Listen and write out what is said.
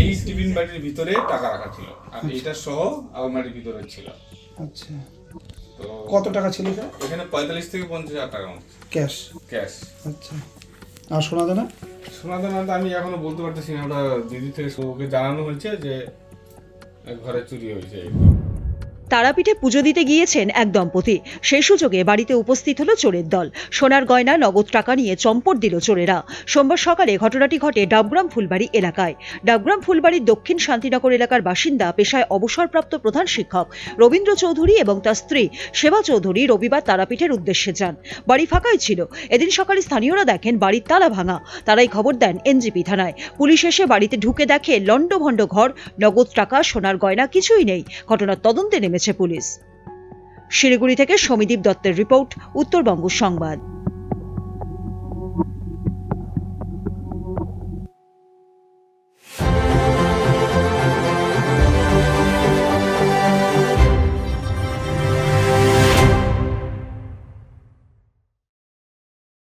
এই টিফিন বাড়ির ভিতরে টাকা রাখা ছিল। আর এটা সহ আলমারির ভিতরে ছিল। আচ্ছা। তো কত টাকা ছিল এখানে পঁয়তাল্লিশ থেকে পঞ্চাশ হাজার টাকা ক্যাশ? ক্যাশ। আচ্ছা। আর সোনা দানা শোনা দানাটা আমি এখনও বলতে পারতেছি না। ওটা দিদি থেকে ওকে জানানো হয়েছে যে ঘরে চুরি হয়েছে। তারাপীঠে পুজো দিতে গিয়েছেন এক দম্পতি। সেই সুযোগে বাড়িতে উপস্থিত হলো চোরের দল। সোনার গয়না, নগদ টাকা নিয়ে চম্পট দিল চোরেরা। সোমবার সকালে ঘটনাটি ঘটে ডাবগ্রাম ফুলবাড়ি এলাকায়। ডাবগ্রাম ফুলবাড়ির দক্ষিণ শান্তিনগর এলাকার বাসিন্দা, পেশায় অবসরপ্রাপ্ত প্রধান শিক্ষক রবীন্দ্র চৌধুরী এবং তার স্ত্রী সেবা চৌধুরী রবিবার তারাপীঠের উদ্দেশ্যে যান। বাড়ি ফাঁকাই ছিল। এদিন সকালে স্থানীয়রা দেখেন বাড়ির তালা ভাঙা। তারাই খবর দেন এনজিপি থানায়। পুলিশ এসে বাড়িতে ঢুকে দেখে লণ্ডভণ্ড ঘর, নগদ টাকা, সোনার গয়না কিছুই নেই। ঘটনার তদন্তে নেমেছে পুলিশ। শিলিগুড়ি থেকে সমীদীপ দত্তের রিপোর্ট উত্তরবঙ্গ সংবাদ।